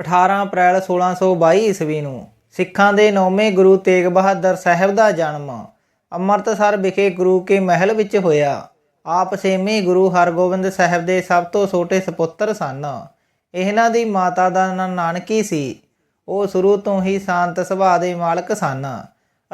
18 ਅਪ੍ਰੈਲ 1622 ਈਸਵੀ ਨੂੰ ਸਿੱਖਾਂ ਦੇ ਨੌਵੇਂ ਗੁਰੂ ਤੇਗ ਬਹਾਦਰ ਸਾਹਿਬ ਦਾ ਜਨਮ ਅੰਮ੍ਰਿਤਸਰ ਵਿਖੇ ਗੁਰੂ ਕੇ ਮਹਿਲ ਵਿੱਚ ਹੋਇਆ। ਆਪ ਛੇਵੇਂ ਗੁਰੂ ਹਰਗੋਬਿੰਦ ਸਾਹਿਬ ਦੇ ਸਭ ਤੋਂ ਛੋਟੇ ਸੁਪੁੱਤਰ ਸਨ। ਇਹਨਾਂ ਦੀ ਮਾਤਾ ਦਾ ਨਾਂ ਨਾਨਕੀ ਸੀ। ਉਹ ਸ਼ੁਰੂ ਤੋਂ ਹੀ ਸ਼ਾਂਤ ਸੁਭਾਅ ਦੇ ਮਾਲਕ ਸਨ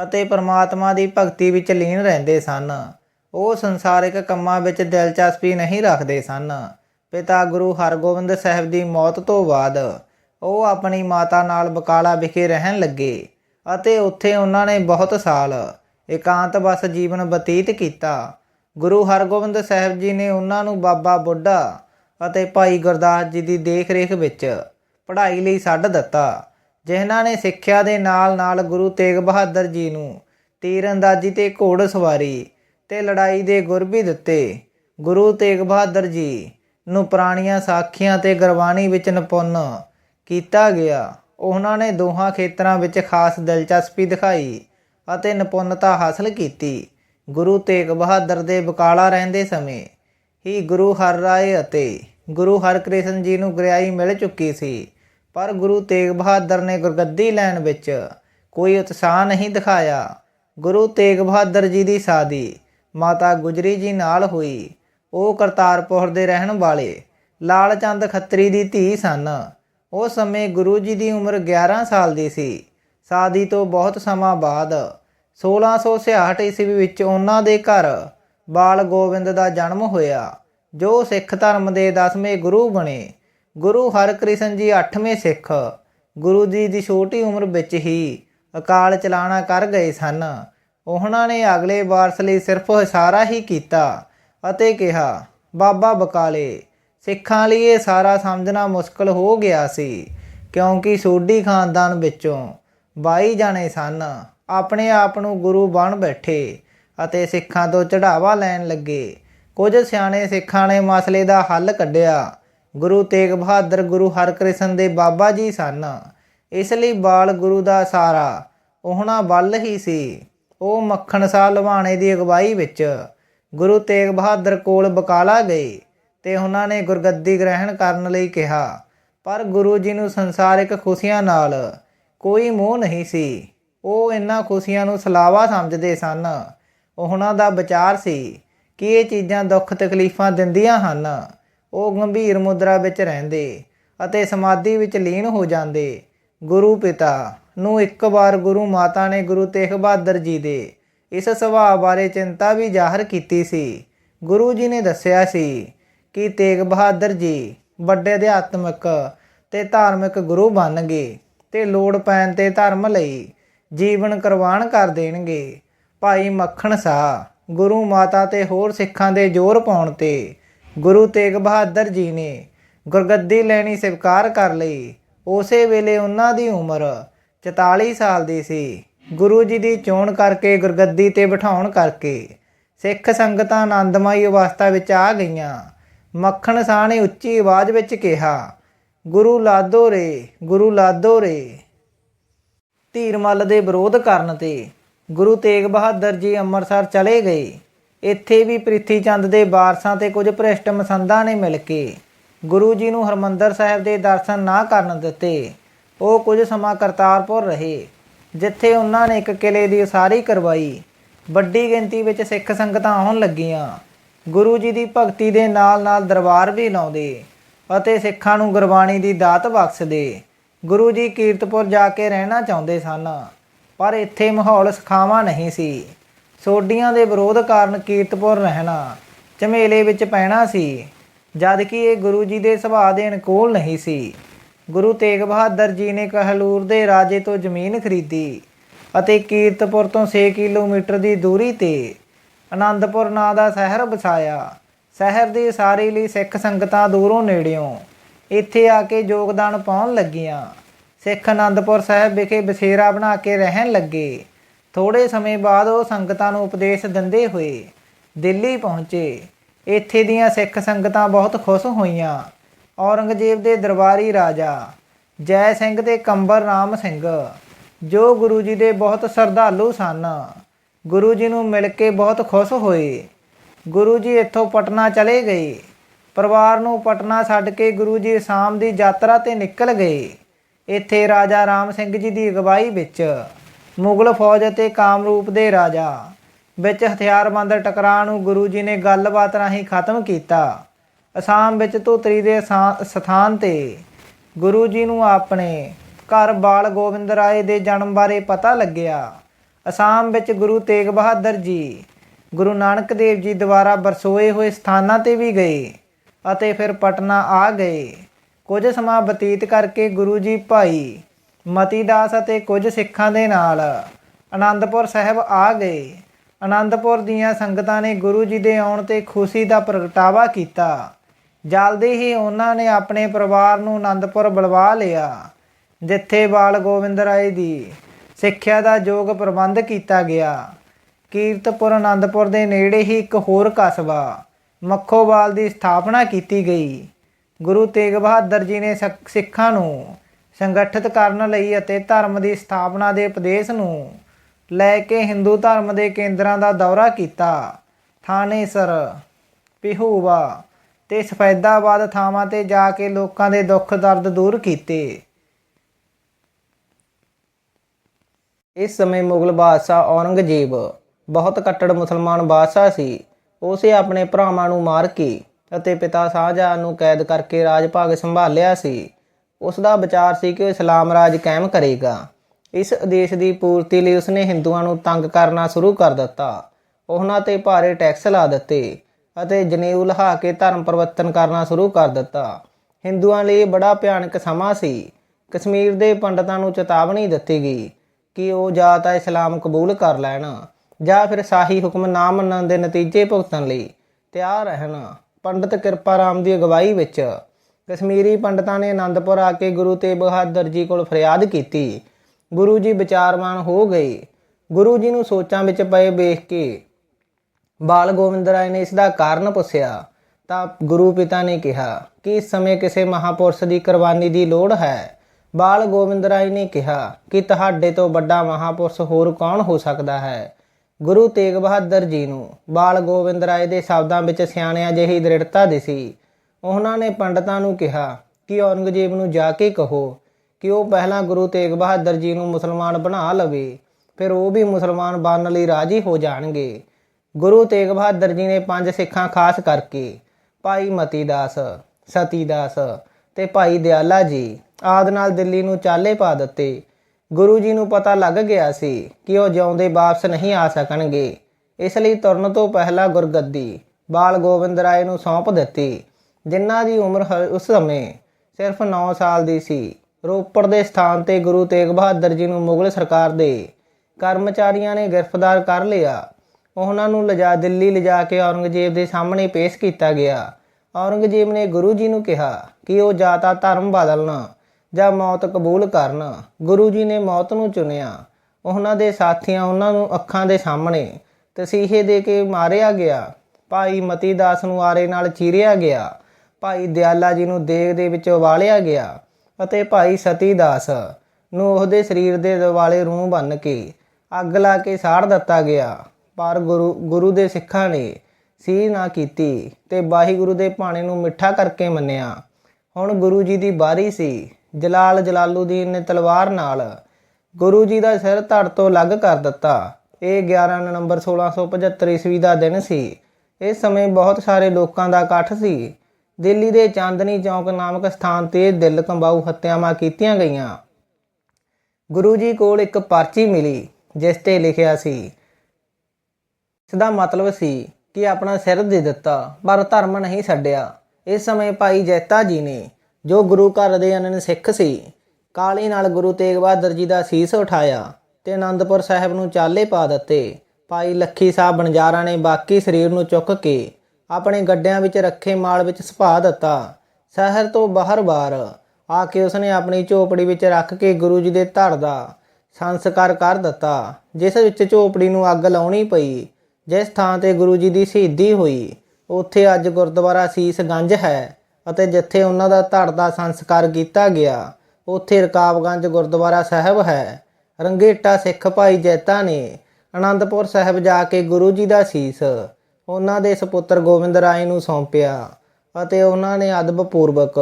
ਅਤੇ ਪਰਮਾਤਮਾ ਦੀ ਭਗਤੀ ਵਿੱਚ ਲੀਨ ਰਹਿੰਦੇ ਸਨ। ਉਹ ਸੰਸਾਰਿਕ ਕੰਮਾਂ ਵਿੱਚ ਦਿਲਚਸਪੀ ਨਹੀਂ ਰੱਖਦੇ ਸਨ। ਪਿਤਾ ਗੁਰੂ ਹਰਗੋਬਿੰਦ ਸਾਹਿਬ ਦੀ ਮੌਤ ਤੋਂ ਬਾਅਦ ਉਹ ਆਪਣੀ ਮਾਤਾ ਨਾਲ ਬਕਾਲਾ ਵਿਖੇ ਰਹਿਣ ਲੱਗੇ ਅਤੇ ਉੱਥੇ ਉਹਨਾਂ ਨੇ ਬਹੁਤ ਸਾਲ ਇਕਾਂਤਵਸ ਜੀਵਨ ਬਤੀਤ ਕੀਤਾ। ਗੁਰੂ ਹਰਗੋਬਿੰਦ ਸਾਹਿਬ ਜੀ ਨੇ ਉਹਨਾਂ ਨੂੰ ਬਾਬਾ ਬੁੱਢਾ ਅਤੇ ਭਾਈ ਗੁਰਦਾਸ ਜੀ ਦੀ ਦੇਖ-ਰੇਖ ਵਿੱਚ ਪੜ੍ਹਾਈ ਲਈ ਛੱਡ ਦਿੱਤਾ, ਜਿਨ੍ਹਾਂ ਨੇ ਸਿੱਖਿਆ ਦੇ ਨਾਲ-ਨਾਲ ਗੁਰੂ ਤੇਗ ਬਹਾਦਰ ਜੀ ਨੂੰ ਤੀਰਅੰਦਾਜ਼ੀ ਤੇ ਘੋੜਸਵਾਰੀ ਤੇ ਲੜਾਈ ਦੇ ਗੁਰ ਵੀ ਦਿੱਤੇ। ਗੁਰੂ ਤੇਗ ਬਹਾਦਰ ਜੀ ਨੂੰ ਪੁਰਾਣੀਆਂ ਸਾਖੀਆਂ ਤੇ ਗੁਰਬਾਣੀ ਵਿੱਚ ਨਿਪੁੰਨ ਕੀਤਾ ਗਿਆ। ਉਹਨਾਂ ਨੇ ਦੋਹਾਂ ਖੇਤਰਾਂ ਵਿੱਚ ਖਾਸ ਦਿਲਚਸਪੀ ਦਿਖਾਈ ਅਤੇ ਨਿਪੁੰਨਤਾ ਹਾਸਲ ਕੀਤੀ। ਗੁਰੂ ਤੇਗ ਬਹਾਦਰ ਦੇ ਬਕਾਲਾ ਰਹਿੰਦੇ ਸਮੇਂ ਹੀ ਗੁਰੂ ਹਰ ਰਾਏ ਅਤੇ ਗੁਰੂ ਹਰਕ੍ਰਿਸ਼ਨ ਜੀ ਨੂੰ ਗੁਰਿਆਈ ਮਿਲ ਚੁੱਕੀ ਸੀ। ਪਰ ਗੁਰੂ ਤੇਗ ਬਹਾਦਰ ਨੇ ਗੁਰਗੱਦੀ ਲੈਣ ਵਿੱਚ ਕੋਈ ਉਤਸ਼ਾਹ ਨਹੀਂ ਦਿਖਾਇਆ। ਗੁਰੂ ਤੇਗ ਬਹਾਦਰ ਜੀ ਦੀ ਸਾਦੀ ਮਾਤਾ ਗੁਜਰੀ ਜੀ ਨਾਲ ਹੋਈ। ਉਹ ਕਰਤਾਰਪੁਰ ਦੇ ਰਹਿਣ ਵਾਲੇ ਲਾਲ ਚੰਦ ਖੱਤਰੀ ਦੀ ਧੀ ਸਨ। ਉਸ ਸਮੇਂ ਗੁਰੂ ਜੀ ਦੀ ਉਮਰ 11 ਸਾਲ ਦੀ ਸੀ। ਸਾਦੀ ਤੋਂ ਬਹੁਤ ਸਮਾਂ ਬਾਅਦ 1666 ਈਸਵੀ ਵਿੱਚ ਉਹਨਾਂ ਦੇ ਘਰ ਬਾਲ ਗੋਬਿੰਦ ਦਾ ਜਨਮ ਹੋਇਆ, ਜੋ ਸਿੱਖ ਧਰਮ ਦੇ 10ਵੇਂ ਗੁਰੂ ਬਣੇ। ਗੁਰੂ ਹਰਕ੍ਰਿਸ਼ਨ ਜੀ 8ਵੇਂ ਸਿੱਖ ਗੁਰੂ ਜੀ ਦੀ ਛੋਟੀ ਉਮਰ ਵਿੱਚ ਹੀ ਅਕਾਲ ਚਲਾਣਾ ਕਰ ਗਏ ਸਨ। ਉਹਨਾਂ ਨੇ ਅਗਲੇ ਵਾਰਸ ਲਈ ਸਿਰਫ ਇਸ਼ਾਰਾ ਹੀ ਕੀਤਾ ਅਤੇ ਕਿਹਾ, ਬਾਬਾ ਬਕਾਲੇ ਸਿੱਖਾਂ ਲਈ ਇਹ ਸਾਰਾ ਸਮਝਣਾ ਮੁਸ਼ਕਲ ਹੋ ਗਿਆ ਸੀ, ਕਿਉਂਕਿ ਸੋਢੀ ਖਾਨਦਾਨ ਵਿੱਚੋਂ 22 ਜਾਣੇ ਸਨ, ਆਪਣੇ ਆਪ ਨੂੰ ਗੁਰੂ ਬਣ ਬੈਠੇ ਅਤੇ ਸਿੱਖਾਂ ਤੋਂ ਚੜਾਵਾ ਲੈਣ ਲੱਗੇ। ਕੁਝ ਸਿਆਣੇ ਸਿੱਖਾਂ ਨੇ ਮਸਲੇ ਦਾ ਹੱਲ ਕੱਢਿਆ। ਗੁਰੂ ਤੇਗ ਬਹਾਦਰ, ਗੁਰੂ ਹਰਕ੍ਰਿਸ਼ਨ ਦੇ ਬਾਬਾ ਜੀ ਸਨ। ਇਸ ਲਈ ਬਾਲ ਗੁਰੂ ਦਾ ਸਾਰਾ ਉਹਨਾਂ ਵੱਲ ਹੀ ਸੀ। ਉਹ ਮੱਖਣ ਸਾਹ ਲਵਾਣੇ ਦੀ ਅਗਵਾਈ ਵਿੱਚ ਗੁਰੂ ਤੇਗ ਬਹਾਦਰ ਕੋਲ ਬਕਾਲਾ ਗਏ। ਤੇ ਉਹਨਾਂ ਨੇ ਗੁਰਗੱਦੀ ਗ੍ਰਹਿਣ ਕਰਨ ਲਈ ਕਿਹਾ। ਪਰ ਗੁਰੂ ਜੀ ਨੂੰ ਸੰਸਾਰਿਕ ਖੁਸ਼ੀਆਂ ਨਾਲ ਕੋਈ ਮੋਹ ਨਹੀਂ ਸੀ। ਉਹ ਇਹਨਾਂ ਖੁਸ਼ੀਆਂ ਨੂੰ ਸਲਾਵਾ ਸਮਝਦੇ ਸਨ। ਉਹਨਾਂ ਦਾ ਵਿਚਾਰ ਸੀ ਕਿ ਇਹ ਚੀਜ਼ਾਂ ਦੁੱਖ ਤਕਲੀਫਾਂ ਦਿੰਦੀਆਂ ਹਨ। ਉਹ ਗੰਭੀਰ ਮੁਦਰਾ ਵਿੱਚ ਰਹਿੰਦੇ ਅਤੇ ਸਮਾਧੀ ਵਿੱਚ ਲੀਨ ਹੋ ਜਾਂਦੇ। ਗੁਰੂ ਪਿਤਾ ਨੂੰ ਇੱਕ ਵਾਰ ਗੁਰੂ ਮਾਤਾ ਨੇ ਗੁਰੂ ਤੇਗ ਬਹਾਦਰ ਜੀ ਦੇ ਇਸ ਸੁਭਾਅ ਬਾਰੇ ਚਿੰਤਾ ਵੀ ਜ਼ਾਹਰ ਕੀਤੀ ਸੀ। ਗੁਰੂ ਜੀ ਨੇ ਦੱਸਿਆ ਸੀ ਕਿ ਤੇਗ ਬਹਾਦਰ ਜੀ ਵੱਡੇ ਅਧਿਆਤਮਿਕ ਤੇ ਧਾਰਮਿਕ ਗੁਰੂ ਬਣ ਗਏ ਤੇ ਲੋੜ ਪੈਣ ਤੇ ਧਰਮ ਲਈ ਜੀਵਨ ਕੁਰਬਾਨ ਕਰ ਦੇਣਗੇ। ਭਾਈ ਮੱਖਣ ਸਾਹ, ਗੁਰੂ ਮਾਤਾ ਤੇ ਹੋਰ ਸਿੱਖਾਂ ਦੇ ਜ਼ੋਰ ਪਾਉਣ ਤੇ ਗੁਰੂ ਤੇਗ ਬਹਾਦਰ ਜੀ ਨੇ ਗੁਰਗੱਦੀ ਲੈਣੀ ਸਵੀਕਾਰ ਕਰ ਲਈ। ਉਸੇ ਵੇਲੇ ਉਹਨਾਂ ਦੀ ਉਮਰ 44 ਸਾਲ ਦੀ ਸੀ। ਗੁਰੂ ਜੀ ਦੀ ਚੋਣ ਕਰਕੇ ਗੁਰਗੱਦੀ ਤੇ ਬਿਠਾਉਣ ਕਰਕੇ ਸਿੱਖ ਸੰਗਤਾਂ ਆਨੰਦਮਈ ਅਵਸਥਾ ਵਿੱਚ ਆ ਗਈਆਂ। ਮੱਖਣ ਸਾਹ ਨੇ ਉੱਚੀ ਆਵਾਜ਼ ਵਿੱਚ ਕਿਹਾ, ਗੁਰੂ ਲਾਦੋ ਰੇ, ਗੁਰੂ ਲਾਦੋ ਰੇ। ਧੀਰਮੱਲ ਦੇ ਵਿਰੋਧ ਕਰਨ ਤੇ ਗੁਰੂ ਤੇਗ ਬਹਾਦਰ ਜੀ ਅੰਮ੍ਰਿਤਸਰ ਚਲੇ ਗਏ। ਇੱਥੇ ਵੀ ਪ੍ਰਿਥੀ ਚੰਦ ਦੇ ਵਾਰਸਾਂ ਤੇ ਕੁਝ ਭ੍ਰਿਸ਼ਟ ਮਸੰਦਾਂ ਨੇ ਮਿਲ ਕੇ ਗੁਰੂ ਜੀ ਨੂੰ ਹਰਮੰਦਰ ਸਾਹਿਬ ਦੇ ਦਰਸ਼ਨ ਨਾ ਕਰਨ ਦਿੱਤੇ। ਉਹ ਕੁਝ ਸਮਾਂ ਕਰਤਾਰਪੁਰ ਰਹੇ, ਜਿੱਥੇ ਉਹਨਾਂ ਨੇ ਇੱਕ ਕਿਲੇ ਦੀ ਉਸਾਰੀ ਕਰਵਾਈ। ਵੱਡੀ ਗਿਣਤੀ ਵਿੱਚ ਸਿੱਖ ਸੰਗਤਾਂ ਆਉਣ ਲੱਗੀਆਂ। ਗੁਰੂ ਜੀ ਦੀ ਭਗਤੀ ਦੇ ਨਾਲ-ਨਾਲ ਦਰਬਾਰ ਵੀ ਲਾਉਂਦੇ ਅਤੇ ਸਿੱਖਾਂ ਨੂੰ ਗੁਰਬਾਣੀ ਦੀ ਦਾਤ ਬਖਸ਼ਦੇ। ਗੁਰੂ ਜੀ ਕੀਰਤਪੁਰ ਜਾ ਕੇ ਰਹਿਣਾ ਚਾਹੁੰਦੇ ਸਨ, ਪਰ ਇੱਥੇ ਮਾਹੌਲ ਸਖਾਵਾ ਨਹੀਂ ਸੀ। ਸੋਡੀਆਂ ਦੇ ਵਿਰੋਧ ਕਾਰਨ ਕੀਰਤਪੁਰ ਰਹਿਣਾ ਝਮੇਲੇ ਵਿੱਚ ਪੈਣਾ ਸੀ, ਜਦ ਕਿ ਇਹ ਗੁਰੂ ਜੀ ਦੇ ਸੁਭਾਅ ਦੇ ਅਨੁਕੂਲ ਨਹੀਂ ਸੀ। ਗੁਰੂ ਤੇਗ ਬਹਾਦਰ ਜੀ ਨੇ ਕਹਿਲੂਰ ਦੇ ਰਾਜੇ ਤੋਂ ਜ਼ਮੀਨ ਖਰੀਦੀ ਅਤੇ ਕੀਰਤਪੁਰ ਤੋਂ 6 ਕਿਲੋਮੀਟਰ ਦੀ ਦੂਰੀ ਤੇ ਆਨੰਦਪੁਰ ਨਾਂ ਦਾ ਸ਼ਹਿਰ ਵਸਾਇਆ। ਸ਼ਹਿਰ ਦੀ ਸਾਰੀ ਲਈ ਸਿੱਖ ਸੰਗਤਾਂ ਦੂਰੋਂ ਨੇੜਿਓਂ ਇੱਥੇ ਆ ਕੇ ਯੋਗਦਾਨ ਪਾਉਣ ਲੱਗੀਆਂ। ਸਿੱਖ ਆਨੰਦਪੁਰ ਸਾਹਿਬ ਵਿਖੇ ਬਸੇਰਾ ਬਣਾ ਕੇ ਰਹਿਣ ਲੱਗੇ। ਥੋੜੇ ਸਮੇਂ ਬਾਅਦ ਉਹ ਸੰਗਤਾਂ ਨੂੰ ਉਪਦੇਸ਼ ਦਿੰਦੇ ਹੋਏ ਦਿੱਲੀ ਪਹੁੰਚੇ। ਇੱਥੇ ਦੀਆਂ ਸਿੱਖ ਸੰਗਤਾਂ ਬਹੁਤ ਖੁਸ਼ ਹੋਈਆਂ। ਔਰੰਗਜ਼ੇਬ ਦੇ ਦਰਬਾਰੀ ਰਾਜਾ ਜੈ ਸਿੰਘ ਤੇ ਕੰਬਰ ਰਾਮ ਸਿੰਘ, ਜੋ ਗੁਰੂ ਜੀ ਦੇ ਬਹੁਤ ਸ਼ਰਧਾਲੂ ਸਨ। ਗੁਰੂ ਜੀ ਨੂੰ ਮਿਲ ਕੇ ਬਹੁਤ ਖੁਸ਼ ਹੋਏ। ਗੁਰੂ ਜੀ ਇੱਥੋਂ ਪਟਨਾ ਚਲੇ ਗਏ। ਪਰਿਵਾਰ ਨੂੰ ਪਟਨਾ ਛੱਡ ਕੇ ਗੁਰੂ ਜੀ ਸ਼ਾਮ ਦੀ ਯਾਤਰਾ ਤੇ ਨਿਕਲ ਗਏ। ਇੱਥੇ ਰਾਜਾ ਰਾਮ ਸਿੰਘ ਜੀ ਦੀ ਅਗਵਾਈ ਵਿੱਚ ਮੁਗਲ ਫੌਜ ਅਤੇ ਕਾਮਰੂਪ ਦੇ ਰਾਜਾ ਵਿੱਚ ਹਥਿਆਰਬੰਦ ਟਕਰਾਅ ਨੂੰ ਗੁਰੂ ਜੀ ਨੇ ਗੱਲਬਾਤ ਰਾਹੀਂ ਖਤਮ ਕੀਤਾ। ਅਸਾਮ ਵਿੱਚ ਧੋਤਰੀ ਦੇ ਸਾ- ਸਥਾਨ ਤੇ ਗੁਰੂ ਜੀ ਨੂੰ ਆਪਣੇ ਘਰ ਬਾਲ ਗੋਬਿੰਦ ਰਾਏ ਦੇ ਜਨਮ ਬਾਰੇ ਪਤਾ ਲੱਗਿਆ। ਅਸਾਮ ਵਿੱਚ ਗੁਰੂ ਤੇਗ ਬਹਾਦਰ ਜੀ, ਗੁਰੂ ਨਾਨਕ ਦੇਵ ਜੀ ਦੁਆਰਾ ਬਰਸੋਏ ਹੋਏ ਸਥਾਨਾਂ ਤੇ ਵੀ ਗਏ ਅਤੇ ਫਿਰ ਪਟਨਾ ਆ ਗਏ। ਕੁਝ ਸਮਾਂ ਬਤੀਤ ਕਰਕੇ ਗੁਰੂ ਜੀ ਭਾਈ ਮਤੀਦਾਸ ਅਤੇ ਕੁਝ ਸਿੱਖਾਂ ਦੇ ਨਾਲ ਆਨੰਦਪੁਰ ਸਾਹਿਬ ਆ ਗਏ। ਆਨੰਦਪੁਰ ਦੀਆਂ ਸੰਗਤਾਂ ਨੇ ਗੁਰੂ ਜੀ ਦੇ ਆਉਣ ਤੇ ਖੁਸ਼ੀ ਦਾ ਪ੍ਰਗਟਾਵਾ ਕੀਤਾ। ਜਲਦੀ ਹੀ ਉਹਨਾਂ ਨੇ ਆਪਣੇ ਪਰਿਵਾਰ ਨੂੰ ਆਨੰਦਪੁਰ ਬੁਲਵਾ ਲਿਆ, ਜਿੱਥੇ ਬਾਲ ਗੋਬਿੰਦ ਰਾਏ ਦੀ ਸਿੱਖਿਆ ਦਾ ਯੋਗ ਪ੍ਰਬੰਧ ਕੀਤਾ ਗਿਆ। ਕੀਰਤਪੁਰ ਆਨੰਦਪੁਰ ਦੇ ਨੇੜੇ ਹੀ ਇੱਕ ਹੋਰ ਕਸਬਾ, ਮੱਖੋਵਾਲ ਦੀ ਸਥਾਪਨਾ ਕੀਤੀ ਗਈ। ਗੁਰੂ ਤੇਗ ਬਹਾਦਰ ਜੀ ਨੇ ਸਿੱਖਾਂ ਨੂੰ ਸੰਗਠਿਤ ਕਰਨ ਲਈ ਅਤੇ ਧਰਮ ਦੀ ਸਥਾਪਨਾ ਦੇ ਉਪਦੇਸ਼ ਨੂੰ ਲੈ ਕੇ ਹਿੰਦੂ ਧਰਮ ਦੇ ਕੇਂਦਰਾਂ ਦਾ ਦੌਰਾ ਕੀਤਾ। ਥਾਣੇਸਰ ਪਿਹੂਵਾ ਤੇ ਸਫੈਦਾਬਾਦ ਥਾਵਾਂ ਤੇ ਜਾ ਕੇ ਲੋਕਾਂ ਦੇ ਦੁੱਖ ਦਰਦ ਦੂਰ ਕੀਤੇ। ਇਸ ਸਮੇਂ ਮੁਗਲ ਬਾਦਸ਼ਾਹ ਔਰੰਗਜ਼ੇਬ ਬਹੁਤ ਕੱਟੜ ਮੁਸਲਮਾਨ ਬਾਦਸ਼ਾਹ ਸੀ। ਉਸੇ ਆਪਣੇ ਭਰਾਵਾਂ ਨੂੰ ਮਾਰ ਕੇ ਅਤੇ ਪਿਤਾ ਸ਼ਾਹਜਹਾਨ ਨੂੰ ਕੈਦ ਕਰਕੇ ਰਾਜ ਭਾਗ ਸੰਭਾਲਿਆ ਸੀ। ਉਸ ਦਾ ਵਿਚਾਰ ਸੀ ਕਿ ਉਹ ਇਸਲਾਮ ਰਾਜ ਕਾਇਮ ਕਰੇਗਾ। ਇਸ ਉਦੇਸ਼ ਦੀ ਪੂਰਤੀ ਲਈ ਉਸਨੇ ਹਿੰਦੂਆਂ ਨੂੰ ਤੰਗ ਕਰਨਾ ਸ਼ੁਰੂ ਕਰ ਦਿੱਤਾ। ਉਹਨਾਂ ਤੇ ਭਾਰੇ ਟੈਕਸ ਲਾ ਦਿੱਤੇ ਅਤੇ ਜਨੇਊ ਲਹਾ ਕੇ ਧਰਮ ਪਰਿਵਰਤਨ ਕਰਨਾ ਸ਼ੁਰੂ ਕਰ ਦਿੱਤਾ। ਹਿੰਦੂਆਂ ਲਈ ਬੜਾ ਭਿਆਨਕ ਸਮਾਂ ਸੀ। ਕਸ਼ਮੀਰ ਦੇ ਪੰਡਤਾਂ ਨੂੰ ਚੇਤਾਵਨੀ ਦਿੱਤੀ ਗਈ ਕਿ ਉਹ ਜਾਂ ਤਾਂ ਇਸਲਾਮ ਕਬੂਲ ਕਰ ਲੈਣ ਜਾਂ ਫਿਰ ਸ਼ਾਹੀ ਹੁਕਮ ਨਾ ਮੰਨਣ ਦੇ ਨਤੀਜੇ ਭੁਗਤਣ ਲਈ ਤਿਆਰ ਰਹਿਣ। ਪੰਡਤ ਕਿਰਪਾ ਰਾਮ ਦੀ ਅਗਵਾਈ ਵਿੱਚ ਕਸ਼ਮੀਰੀ ਪੰਡਤਾਂ ਨੇ ਆਨੰਦਪੁਰ ਆ ਕੇ ਗੁਰੂ ਤੇਗ ਬਹਾਦਰ ਜੀ ਕੋਲ ਫਰਿਆਦ ਕੀਤੀ। ਗੁਰੂ ਜੀ ਵਿਚਾਰਵਾਨ ਹੋ ਗਏ। ਗੁਰੂ ਜੀ ਨੂੰ ਸੋਚਾਂ ਵਿੱਚ ਪਏ ਵੇਖ ਕੇ ਬਾਲ ਗੋਬਿੰਦ ਰਾਏ ਨੇ ਇਸ ਦਾ ਕਾਰਨ ਪੁੱਛਿਆ। ਤਾਂ ਗੁਰੂ ਪਿਤਾ ਨੇ ਕਿਹਾ ਕਿ ਇਸ ਸਮੇਂ ਕਿਸੇ ਮਹਾਪੁਰਸ਼ ਦੀ ਕੁਰਬਾਨੀ ਦੀ ਲੋੜ ਹੈ। ਬਾਲ ਗੋਬਿੰਦ ਰਾਏ ਨੇ ਕਿਹਾ ਕਿ ਤੁਹਾਡੇ ਤੋਂ ਵੱਡਾ ਮਹਾਪੁਰਸ਼ ਹੋਰ ਕੌਣ ਹੋ ਸਕਦਾ ਹੈ? ਗੁਰੂ ਤੇਗ ਬਹਾਦਰ ਜੀ ਨੂੰ। ਬਾਲ ਗੋਬਿੰਦ ਰਾਏ ਦੇ ਸ਼ਬਦਾਂ ਵਿੱਚ ਸਿਆਣਿਆਂ ਜਿਹੀ ਦ੍ਰਿੜਤਾ ਦਿਸੀ। ਉਹਨਾਂ ਨੇ ਪੰਡਤਾਂ ਨੂੰ ਕਿਹਾ ਕਿ ਔਰੰਗਜ਼ੇਬ ਨੂੰ ਜਾ ਕੇ ਕਹੋ ਕਿ ਉਹ ਪਹਿਲਾਂ ਗੁਰੂ ਤੇਗ ਬਹਾਦਰ ਜੀ ਨੂੰ ਮੁਸਲਮਾਨ ਬਣਾ ਲਵੇ, ਫਿਰ ਉਹ ਵੀ ਮੁਸਲਮਾਨ ਬਣਨ ਲਈ ਰਾਜੀ ਹੋ ਜਾਣਗੇ। ਗੁਰੂ ਤੇਗ ਬਹਾਦਰ ਜੀ ਨੇ ਪੰਜ ਸਿੱਖਾਂ ਖਾਸ ਕਰਕੇ ਭਾਈ ਮਤੀ ਦਾਸ ਸਤੀ ਦਾਸ ਤੇ ਭਾਈ ਦਿਆਲਾ ਜੀ ਆਦ ਨਾਲ ਦਿੱਲੀ ਨੂੰ ਚਾਲੇ ਪਾ ਦਿੱਤੇ। ਗੁਰੂ ਜੀ ਨੂੰ ਪਤਾ ਲੱਗ ਗਿਆ ਸੀ ਕਿ ਉਹ ਜਿਉਂਦੇ ਵਾਪਸ ਨਹੀਂ ਆ ਸਕਣਗੇ। ਇਸ ਲਈ ਤੁਰਨ ਤੋਂ ਪਹਿਲਾਂ ਗੁਰਗੱਦੀ, ਬਾਲ ਗੋਬਿੰਦ ਰਾਏ ਨੂੰ ਸੌਂਪ ਦਿੱਤੀ। ਜਿਨ੍ਹਾਂ ਦੀ ਉਮਰ ਹ- ਉਸ ਸਮੇਂ ਸਿਰਫ 9 ਸਾਲ ਦੀ ਸੀ। ਰੋਪੜ ਦੇ ਸਥਾਨ ਤੇ ਗੁਰੂ ਤੇਗ ਬਹਾਦਰ ਜੀ ਨੂੰ ਮੁਗਲ ਸਰਕਾਰ ਦੇ ਕਰਮਚਾਰੀਆਂ ਨੇ ਗ੍ਰਿਫਤਾਰ ਕਰ ਲਿਆ। ਉਹਨਾਂ ਨੂੰ ਲਿਜਾ, ਦਿੱਲੀ ਲਿਜਾ ਕੇ ਔਰੰਗਜ਼ੇਬ ਦੇ ਸਾਹਮਣੇ ਪੇਸ਼ ਕੀਤਾ ਗਿਆ। ਔਰੰਗਜ਼ੇਬ ਨੇ ਗੁਰੂ ਜੀ ਨੂੰ ਕਿਹਾ ਕਿ ਉਹ ਜਾਂ ਤਾਂ ਧਰਮ ਬਦਲਣ ਜਾਂ ਮੌਤ ਕਬੂਲ ਕਰਨ। ਗੁਰੂ ਜੀ ਨੇ ਮੌਤ ਨੂੰ ਚੁਣਿਆ। ਉਹਨਾਂ ਦੇ ਸਾਥੀਆਂ ਉਹਨਾਂ ਨੂੰ ਅੱਖਾਂ ਦੇ ਸਾਹਮਣੇ ਤਸੀਹੇ ਦੇ ਕੇ ਮਾਰਿਆ ਗਿਆ। ਭਾਈ ਮਤੀ ਦਾਸ ਨੂੰ ਆਰੇ ਨਾਲ ਚੀਰਿਆ ਗਿਆ। ਭਾਈ ਦਿਆਲਾ ਜੀ ਨੂੰ ਦੇਗ ਦੇ ਵਿੱਚ ਉਬਾਲਿਆ ਗਿਆ ਅਤੇ ਭਾਈ ਸਤੀ ਦਾਸ ਨੂੰ ਉਹਦੇ ਸਰੀਰ ਦੇ ਦੁਆਲੇ ਰੂਹ ਬੰਨ ਕੇ ਅੱਗ ਲਾ ਕੇ ਸਾੜ ਦਿੱਤਾ ਗਿਆ। ਪਰ ਗੁਰੂ ਗੁਰੂ ਦੇ ਸਿੱਖਾਂ ਨੇ ਸੀ ਨਾ ਕੀਤੀ ਤੇ ਵਾਹਿਗੁਰੂ ਦੇ ਭਾਣੇ ਨੂੰ ਮਿੱਠਾ ਕਰਕੇ ਮੰਨਿਆ। ਹੁਣ ਗੁਰੂ ਜੀ ਦੀ ਬਾਰੀ ਸੀ। ਜਲਾਲ ਜਲਾਲੂਦੀਨ ਨੇ ਤਲਵਾਰ ਨਾਲ ਗੁਰੂ ਜੀ ਦਾ ਸਿਰ ਧੜ ਤੋਂ ਅਲੱਗ ਕਰ ਦਿੱਤਾ। ਇਹ 11 ਨਵੰਬਰ 1675 ਈਸਵੀ ਦਾ ਦਿਨ ਸੀ। ਇਸ ਸਮੇਂ ਬਹੁਤ ਸਾਰੇ ਲੋਕਾਂ ਦਾ ਇਕੱਠ ਸੀ। ਦਿੱਲੀ ਦੇ ਚਾਂਦਨੀ ਚੌਕ ਨਾਮਕ ਸਥਾਨ ਤੇ ਦਿਲ ਕੰਬਾਊ ਹੱਤਿਆਵਾਂ ਕੀਤੀਆਂ ਗਈਆਂ। ਗੁਰੂ ਜੀ ਕੋਲ ਇੱਕ ਪਰਚੀ ਮਿਲੀ, ਜਿਸ ਤੇ ਲਿਖਿਆ ਸੀ ਇਸ ਦਾ ਮਤਲਬ ਸੀ ਕਿ ਆਪਣਾ ਸਿਰ ਦੇ ਦਿੱਤਾ, ਪਰ ਧਰਮ ਨਹੀਂ ਛੱਡਿਆ। ਇਸ ਸਮੇਂ ਭਾਈ ਜੈਤਾ ਜੀ ਨੇ, ਜੋ ਗੁਰੂ ਘਰ ਦੇ ਅਨਨ ਸਿੱਖ ਸੀ, ਕਾਲੀ ਨਾਲ ਗੁਰੂ ਤੇਗ ਬਹਾਦਰ ਜੀ ਦਾ ਸੀਸ ਉਠਾਇਆ ਤੇ ਆਨੰਦਪੁਰ ਸਾਹਿਬ ਨੂੰ ਚਾਲੇ ਪਾ ਦਿੱਤੇ। ਭਾਈ ਲੱਖੀ ਸਾਹਿਬ ਬਣਜਾਰਾ ਨੇ ਬਾਕੀ ਸਰੀਰ ਨੂੰ ਚੁੱਕ ਕੇ ਆਪਣੇ ਗੱਡਿਆਂ ਵਿੱਚ ਰੱਖੇ ਮਾਲ ਵਿੱਚ ਸੁਭਾ ਦਿੱਤਾ। ਸ਼ਹਿਰ ਤੋਂ ਬਾਹਰ-ਬਾਹਰ ਆ ਕੇ ਉਸਨੇ ਆਪਣੀ ਝੋਪੜੀ ਵਿੱਚ ਰੱਖ ਕੇ ਗੁਰੂ ਜੀ ਦੇ ਧੜ ਦਾ ਸੰਸਕਾਰ ਕਰ ਦਿੱਤਾ, ਜਿਸ ਵਿੱਚ ਝੋਪੜੀ ਨੂੰ ਅੱਗ ਲਾਉਣੀ ਪਈ ਜਿਸ ਥਾਂ ਤੇ ਗੁਰੂ ਜੀ ਦੀ ਸ਼ਹੀਦੀ ਹੋਈ, ਉੱਥੇ ਅੱਜ ਗੁਰਦੁਆਰਾ ਸ਼ੀਸਗੰਜ ਹੈ ਅਤੇ ਜਿੱਥੇ ਉਹਨਾਂ ਦਾ ਧੜ ਦਾ ਸੰਸਕਾਰ ਕੀਤਾ ਗਿਆ, ਉੱਥੇ ਰਕਾਬਗੰਜ ਗੁਰਦੁਆਰਾ ਸਾਹਿਬ ਹੈ। ਰੰਗੇਟਾ ਸਿੱਖ ਭਾਈ ਜੈਤਾ ਨੇ ਅਨੰਦਪੁਰ ਸਾਹਿਬ ਜਾ ਕੇ ਗੁਰੂ ਜੀ ਦਾ ਸੀਸ ਉਹਨਾਂ ਦੇ ਸੁਪੁੱਤਰ ਗੋਬਿੰਦ ਰਾਏ ਨੂੰ ਸੌਂਪਿਆ ਅਤੇ ਉਹਨਾਂ ਨੇ ਅਦਬ ਪੂਰਵਕ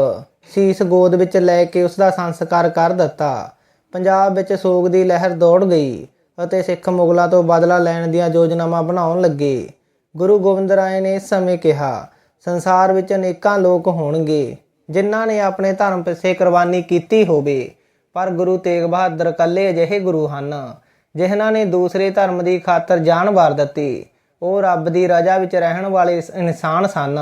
ਸੀਸ ਗੋਦ ਵਿੱਚ ਲੈ ਕੇ ਉਸ ਦਾ ਸੰਸਕਾਰ ਕਰ ਦਿੱਤਾ। ਪੰਜਾਬ ਵਿੱਚ ਸੋਗ ਦੀ ਲਹਿਰ ਦੌੜ ਗਈ। ਅਤੇ ਸਿੱਖ ਮੁਗਲਾਂ ਤੋਂ ਬਦਲਾ ਲੈਣ ਦੀਆਂ ਯੋਜਨਾਵਾਂ ਬਣਾਉਣ ਲੱਗੇ। ਗੁਰੂ ਗੋਬਿੰਦ ਰਾਏ ਨੇ ਇਸ ਸਮੇਂ ਕਿਹਾ, ਸੰਸਾਰ ਵਿੱਚ ਅਨੇਕਾਂ ਲੋਕ ਹੋਣਗੇ, ਜਿਨ੍ਹਾਂ ਨੇ ਆਪਣੇ ਧਰਮ ਪਿੱਛੇ ਕੁਰਬਾਨੀ ਕੀਤੀ ਹੋਵੇ, ਪਰ ਗੁਰੂ ਤੇਗ ਬਹਾਦਰ ਕੱਲੇ ਅਜਿਹੇ ਗੁਰੂ ਹਨ, ਜਿਨ੍ਹਾਂ ਨੇ ਦੂਸਰੇ ਧਰਮ ਦੀ ਖਾਤਰ ਜਾਨ ਵਾਰ ਦਿੱਤੀ। ਉਹ ਰੱਬ ਦੀ ਰਜ਼ਾ ਵਿੱਚ ਰਹਿਣ ਵਾਲੇ ਇਨਸਾਨ ਸਨ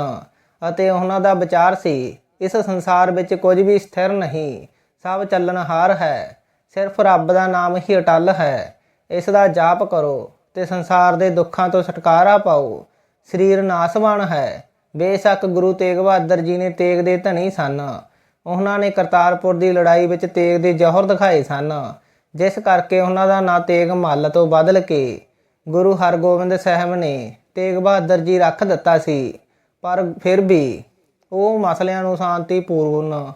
ਅਤੇ ਉਹਨਾਂ ਦਾ ਵਿਚਾਰ ਸੀ, ਇਸ ਸੰਸਾਰ ਵਿੱਚ ਕੁਝ ਵੀ ਸਥਿਰ ਨਹੀਂ, ਸਭ ਚੱਲਣਹਾਰ ਹੈ, ਸਿਰਫ ਰੱਬ ਦਾ ਨਾਮ ਹੀ ਅਟਲ ਹੈ। ਇਸ ਦਾ ਜਾਪ ਕਰੋ ਤੇ ਸੰਸਾਰ ਦੇ ਦੁੱਖਾਂ ਤੋਂ ਛੁਟਕਾਰਾ ਪਾਓ। ਸਰੀਰ ਨਾਸਵਾਨ ਹੈ। ਬੇਸ਼ੱਕ ਗੁਰੂ ਤੇਗ ਬਹਾਦਰ ਜੀ ਨੇ ਤੇਗ ਦੇ ਧਨੀ ਸਨ। ਉਹਨਾਂ ਨੇ ਕਰਤਾਰਪੁਰ ਦੀ ਲੜਾਈ ਵਿੱਚ ਤੇਗ ਦੇ ਜੌਹਰ ਦਿਖਾਏ ਸਨ। ਜਿਸ ਕਰਕੇ ਉਹਨਾਂ ਦਾ ਨਾਂ ਤੇਗ ਮੱਲ ਤੋਂ ਬਦਲ ਕੇ ਗੁਰੂ ਹਰਗੋਬਿੰਦ ਸਾਹਿਬ ਨੇ ਤੇਗ ਬਹਾਦਰ ਜੀ ਰੱਖ ਦਿੱਤਾ ਸੀ। ਪਰ ਫਿਰ ਵੀ ਉਹ ਮਸਲਿਆਂ ਨੂੰ ਸ਼ਾਂਤੀਪੂਰਨ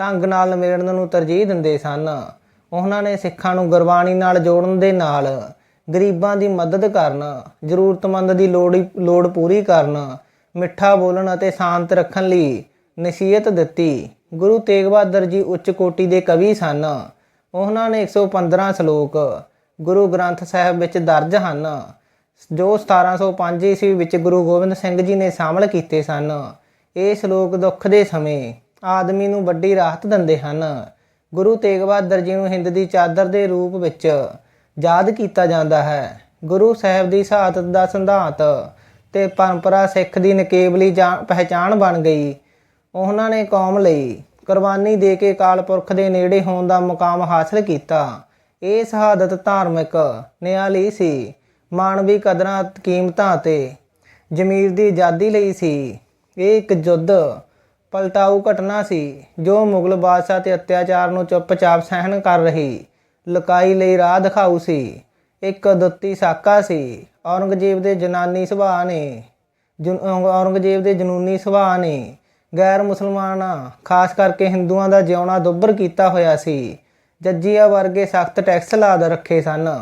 ਢੰਗ ਨਾਲ ਨਿਬੇੜਨ ਨੂੰ ਤਰਜੀਹ ਦਿੰਦੇ ਸਨ। ਉਹਨਾਂ ਨੇ ਸਿੱਖਾਂ ਨੂੰ ਗੁਰਬਾਣੀ ਨਾਲ ਜੋੜਨ ਦੇ ਨਾਲ ਗਰੀਬਾਂ ਦੀ ਮਦਦ ਕਰਨ, ਜ਼ਰੂਰਤਮੰਦ ਦੀ ਲੋੜ ਲੋੜ ਪੂਰੀ ਕਰਨ, ਮਿੱਠਾ ਬੋਲਣ ਅਤੇ ਸ਼ਾਂਤ ਰੱਖਣ ਲਈ ਨਸੀਹਤ ਦਿੱਤੀ। ਗੁਰੂ ਤੇਗ ਬਹਾਦਰ ਜੀ ਉੱਚ ਕੋਟੀ ਦੇ ਕਵੀ ਸਨ। ਉਹਨਾਂ ਨੇ 115 ਸ਼ਲੋਕ ਗੁਰੂ ਗ੍ਰੰਥ ਸਾਹਿਬ ਵਿੱਚ ਦਰਜ ਹਨ। ਜੋ 1705 ਈਸਵੀ ਵਿੱਚ ਗੁਰੂ ਗੋਬਿੰਦ ਸਿੰਘ ਜੀ ਨੇ ਸ਼ਾਮਲ ਕੀਤੇ ਸਨ। ਇਹ ਸ਼ਲੋਕ ਦੁੱਖ ਦੇ ਸਮੇਂ ਆਦਮੀ ਨੂੰ ਵੱਡੀ ਰਾਹਤ ਦਿੰਦੇ ਹਨ। ਗੁਰੂ ਤੇਗ ਬਹਾਦਰ ਜੀ ਨੂੰ ਹਿੰਦ ਦੀ ਚਾਦਰ ਦੇ ਰੂਪ ਵਿੱਚ ਯਾਦ ਕੀਤਾ ਜਾਂਦਾ ਹੈ। ਗੁਰੂ ਸਾਹਿਬ ਦੀ ਸ਼ਹਾਦਤ ਦਾ ਸਿਧਾਂਤ ਤੇ ਪਰੰਪਰਾ ਸਿੱਖ ਦੀ ਨਕੇਬਲੀ ਜਾਣ- ਪਹਿਚਾਣ ਬਣ ਗਈ। ਉਹਨਾਂ ਨੇ ਕੌਮ ਲਈ ਕੁਰਬਾਨੀ ਦੇ ਕੇ ਅਕਾਲ ਪੁਰਖ ਦੇ ਨੇੜੇ ਹੋਣ ਦਾ ਮੁਕਾਮ ਹਾਸਲ ਕੀਤਾ। ਇਹ ਸ਼ਹਾਦਤ ਧਾਰਮਿਕ, ਨਿਆਲੀ ਸੀ। ਮਾਨਵੀ ਕਦਰਾਂ, ਕੀਮਤਾਂ ਤੇ ਜ਼ਮੀਰ ਦੀ ਆਜ਼ਾਦੀ ਲਈ ਸੀ। ਇਹ ਇੱਕ ਯੁੱਧ ਪਲਟਾਊ ਘਟਨਾ ਸੀ, ਜੋ ਮੁਗਲ ਬਾਦਸ਼ਾਹ ਤੇ ਅਤਿਆਚਾਰ ਨੂੰ ਚੁੱਪਚਾਪ ਸਹਿਣ ਕਰ ਰਹੀ। ਲੁਕਾਈ ਲਈ ਰਾਹ ਦਿਖਾਊ ਸੀ। ਇੱਕ ਦੁੱਤੀ ਸਾਕਾ ਸੀ। ਔਰੰਗਜ਼ੇਬ ਦੇ ਜਨਾਨੀ ਸੁਭਾਅ ਨੇ। ਜੁਨ- ਔਰੰਗਜ਼ੇਬ ਦੇ ਜਨੂਨੀ ਸੁਭਾਅ ਨੇ। ਗੈਰ ਮੁਸਲਮਾਨਾਂ, ਖਾਸ ਕਰਕੇ ਹਿੰਦੂਆਂ ਦਾ ਜਿਉਣਾ ਦੁੱਭਰ ਕੀਤਾ ਹੋਇਆ ਸੀ। ਜੱਜੀਆ ਵਰਗੇ ਸਖਤ ਟੈਕਸ ਲਾ ਰੱਖੇ ਸਨ।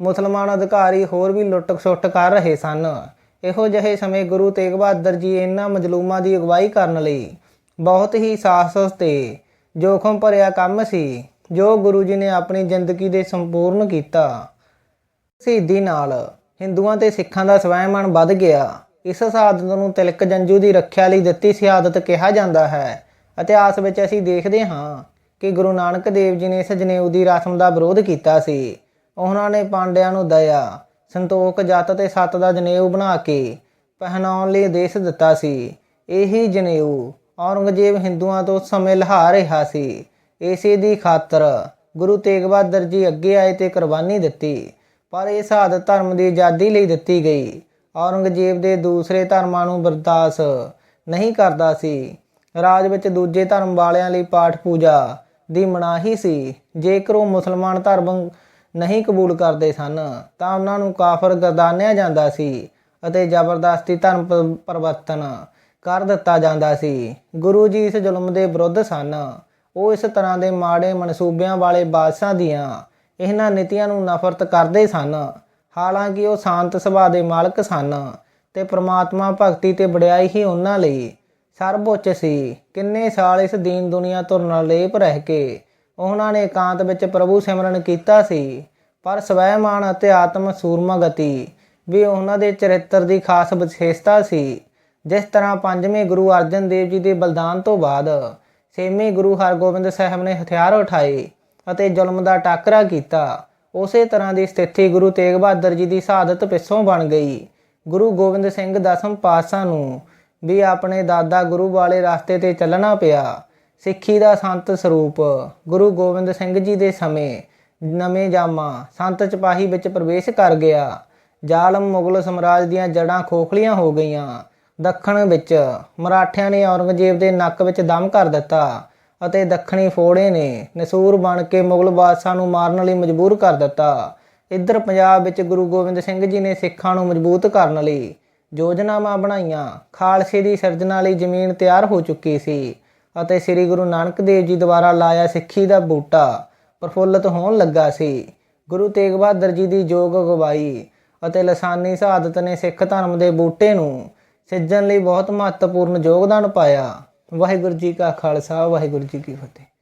ਮੁਸਲਮਾਨ ਅਧਿਕਾਰੀ ਹੋਰ ਵੀ ਲੁੱਟ-ਖਸੁੱਟ ਕਰ ਰਹੇ ਸਨ। ਇਹੋ ਜਿਹੇ ਸਮੇਂ ਗੁਰੂ ਤੇਗ ਬਹਾਦਰ ਜੀ ਇਹਨਾਂ ਮਜਲੂਮਾਂ ਦੀ ਅਗਵਾਈ ਕਰਨ ਲਈ ਬਹੁਤ ਹੀ ਸਾਹਸ ਤੇ ਜੋਖਮ ਭਰਿਆ ਕੰਮ ਸੀ, ਜੋ ਗੁਰੂ ਜੀ ਨੇ ਆਪਣੀ ਜ਼ਿੰਦਗੀ ਦੇ ਸੰਪੂਰਨ ਕੀਤਾ। ਸ਼ਹੀਦੀ ਨਾਲ ਹਿੰਦੂਆਂ ਤੇ ਸਿੱਖਾਂ ਦਾ ਸਵੈਮਾਨ ਵੱਧ ਗਿਆ। ਇਸ ਸ਼ਹਾਦਤ ਨੂੰ ਤਿਲਕ ਜੰਜੂ ਦੀ ਰੱਖਿਆ ਲਈ ਦਿੱਤੀ ਸ਼ਹਾਦਤ ਕਿਹਾ ਜਾਂਦਾ ਹੈ। ਇਤਿਹਾਸ ਵਿੱਚ ਅਸੀਂ ਦੇਖਦੇ ਹਾਂ ਕਿ ਗੁਰੂ ਨਾਨਕ ਦੇਵ ਜੀ ਨੇ ਇਸ ਜਨੇਊ ਦੀ ਰਸਮ ਦਾ ਵਿਰੋਧ ਕੀਤਾ ਸੀ। ਉਹਨਾਂ ਨੇ ਪਾਂਡਿਆਂ ਨੂੰ ਦਇਆ, ਸੰਤੋਖ, ਜੱਤ ਤੇ ਸੱਤ ਦਾ ਜਨੇਊ ਬਣਾ ਕੇ ਪਹਿਨਾਉਣ ਲਈ ਆਦੇਸ਼ ਦਿੱਤਾ ਸੀ। ਇਹੀ ਜਨੇਊ ਔਰੰਗਜ਼ੇਬ ਹਿੰਦੂਆਂ ਤੋਂ ਸਮੇਂ ਲਹਾ ਰਿਹਾ ਸੀ। ਇਸੇ ਦੀ ਖਾਤਰ ਗੁਰੂ ਤੇਗ ਬਹਾਦਰ ਜੀ ਅੱਗੇ ਆਏ ਤੇ ਕੁਰਬਾਨੀ ਦਿੱਤੀ, ਪਰ ਇਹ ਸ਼ਹਾਦਤ ਧਰਮ ਦੀ ਆਜ਼ਾਦੀ ਲਈ ਦਿੱਤੀ ਗਈ। ਔਰੰਗਜ਼ੇਬ ਦੇ ਦੂਸਰੇ ਧਰਮਾਂ ਨੂੰ ਬਰਦਾਸ਼ਤ ਨਹੀਂ ਕਰਦਾ ਸੀ। ਰਾਜ ਵਿੱਚ ਦੂਜੇ ਧਰਮ ਵਾਲਿਆਂ ਲਈ ਪਾਠ ਪੂਜਾ ਦੀ ਮਨਾਹੀ ਸੀ। ਜੇਕਰ ਉਹ ਮੁਸਲਮਾਨ ਧਰਮ ਨਹੀਂ ਕਬੂਲ ਕਰਦੇ ਸਨ, ਤਾਂ ਉਹਨਾਂ ਨੂੰ ਕਾਫਰ ਗਰਦਾਨਿਆ ਜਾਂਦਾ ਸੀ ਅਤੇ ਜ਼ਬਰਦਸਤੀ ਧਰਮ ਪਰਿਵਰਤਨ ਕਰ ਦਿੱਤਾ ਜਾਂਦਾ ਸੀ। ਗੁਰੂ ਜੀ ਇਸ ਜ਼ੁਲਮ ਦੇ ਵਿਰੁੱਧ ਸਨ। ਉਹ ਇਸ ਤਰ੍ਹਾਂ ਦੇ ਮਾੜੇ ਮਨਸੂਬਿਆਂ ਵਾਲੇ ਬਾਦਸ਼ਾਹ ਦੀਆਂ ਇਹਨਾਂ ਨੀਤੀਆਂ ਨੂੰ ਨਫ਼ਰਤ ਕਰਦੇ ਸਨ। ਹਾਲਾਂਕਿ ਉਹ ਸ਼ਾਂਤ ਸੁਭਾਅ ਦੇ ਮਾਲਕ ਸਨ ਤੇ ਪ੍ਰਮਾਤਮਾ ਭਗਤੀ ਤੇ ਵਡਿਆਈ ਹੀ ਉਹਨਾਂ ਲਈ ਸਰਵਉੱਚ ਸੀ। ਕਿੰਨੇ ਸਾਲ ਇਸ ਦੀਨ ਦੁਨੀਆ ਤੋਂ ਨਲੇਪ ਰਹਿ ਕੇ ਉਹਨਾਂ ਨੇ ਇਕਾਂਤ ਵਿੱਚ ਪ੍ਰਭੂ ਸਿਮਰਨ ਕੀਤਾ ਸੀ। ਪਰ ਸਵੈਮਾਨ ਅਤੇ ਆਤਮ ਸੂਰਮਾ ਗਤੀ ਵੀ ਉਹਨਾਂ ਦੇ ਚਰਿੱਤਰ ਦੀ ਖਾਸ ਵਿਸ਼ੇਸ਼ਤਾ ਸੀ। ਜਿਸ ਤਰ੍ਹਾਂ ਪੰਜਵੇਂ ਗੁਰੂ ਅਰਜਨ ਦੇਵ ਜੀ ਦੇ ਬਲਿਦਾਨ ਤੋਂ ਬਾਅਦ ਛੇਵੇਂ ਗੁਰੂ ਹਰਗੋਬਿੰਦ ਸਾਹਿਬ ਨੇ ਹਥਿਆਰ ਉਠਾਏ ਅਤੇ ਜ਼ੁਲਮ ਦਾ ਟਾਕਰਾ ਕੀਤਾ, ਉਸੇ ਤਰ੍ਹਾਂ ਦੀ ਸਥਿਤੀ ਗੁਰੂ ਤੇਗ ਬਹਾਦਰ ਜੀ ਦੀ ਸ਼ਹਾਦਤ ਪਿੱਛੋਂ ਬਣ ਗਈ। ਗੁਰੂ ਗੋਬਿੰਦ ਸਿੰਘ ਦਸਮ ਪਾਤਸ਼ਾਹ ਨੂੰ ਵੀ ਆਪਣੇ ਦਾਦਾ ਗੁਰੂ ਵਾਲੇ ਰਸਤੇ ਤੇ ਚੱਲਣਾ ਪਿਆ। ਸਿੱਖੀ ਦਾ ਸੰਤ ਸਰੂਪ ਗੁਰੂ ਗੋਬਿੰਦ ਸਿੰਘ ਜੀ ਦੇ ਸਮੇਂ ਨਵੇਂ ਜਾਮਾ ਸੰਤ ਚਪਾਹੀ ਵਿੱਚ ਪ੍ਰਵੇਸ਼ ਕਰ ਗਿਆ। ਜ਼ਾਲਮ ਮੁਗਲ ਸਮਰਾਜ ਦੀਆਂ ਜੜਾਂ ਖੋਖਲੀਆਂ ਹੋ ਗਈਆਂ। ਦੱਖਣ ਵਿੱਚ ਮਰਾਠਿਆਂ ਨੇ ਔਰੰਗਜ਼ੇਬ ਦੇ ਨੱਕ ਵਿੱਚ ਦਮ ਕਰ ਦਿੱਤਾ ਅਤੇ ਦੱਖਣੀ ਫੋੜੇ ਨੇ ਨਸੂਰ ਬਣ ਕੇ ਮੁਗਲ ਬਾਦਸ਼ਾਹ ਨੂੰ ਮਾਰਨ ਲਈ ਮਜਬੂਰ ਕਰ ਦਿੱਤਾ। ਇੱਧਰ ਪੰਜਾਬ ਵਿੱਚ ਗੁਰੂ ਗੋਬਿੰਦ ਸਿੰਘ ਜੀ ਨੇ ਸਿੱਖਾਂ ਨੂੰ ਮਜ਼ਬੂਤ ਕਰਨ ਲਈ ਯੋਜਨਾਵਾਂ ਬਣਾਈਆਂ। ਖਾਲਸੇ ਦੀ ਸਿਰਜਣਾ ਲਈ ਜ਼ਮੀਨ ਤਿਆਰ ਹੋ ਚੁੱਕੀ ਸੀ ਅਤੇ ਸ੍ਰੀ ਗੁਰੂ ਨਾਨਕ ਦੇਵ ਜੀ ਦੁਆਰਾ ਲਾਇਆ ਸਿੱਖੀ ਦਾ ਬੂਟਾ ਪ੍ਰਫੁੱਲਤ ਹੋਣ ਲੱਗਾ ਸੀ। ਗੁਰੂ ਤੇਗ ਬਹਾਦਰ ਜੀ ਦੀ ਯੋਗ ਅਗਵਾਈ ਅਤੇ ਲਸਾਨੀ ਸ਼ਹਾਦਤ ਨੇ ਸਿੱਖ ਧਰਮ ਦੇ ਬੂਟੇ ਨੂੰ ਸਿੱਜਣ ਲਈ ਬਹੁਤ ਮਹੱਤਵਪੂਰਨ ਯੋਗਦਾਨ ਪਾਇਆ। ਵਾਹਿਗੁਰੂ ਜੀ ਕਾ ਖਾਲਸਾ ਵਾਹਿਗੁਰੂ ਜੀ ਕੀ ਫਤਿਹ।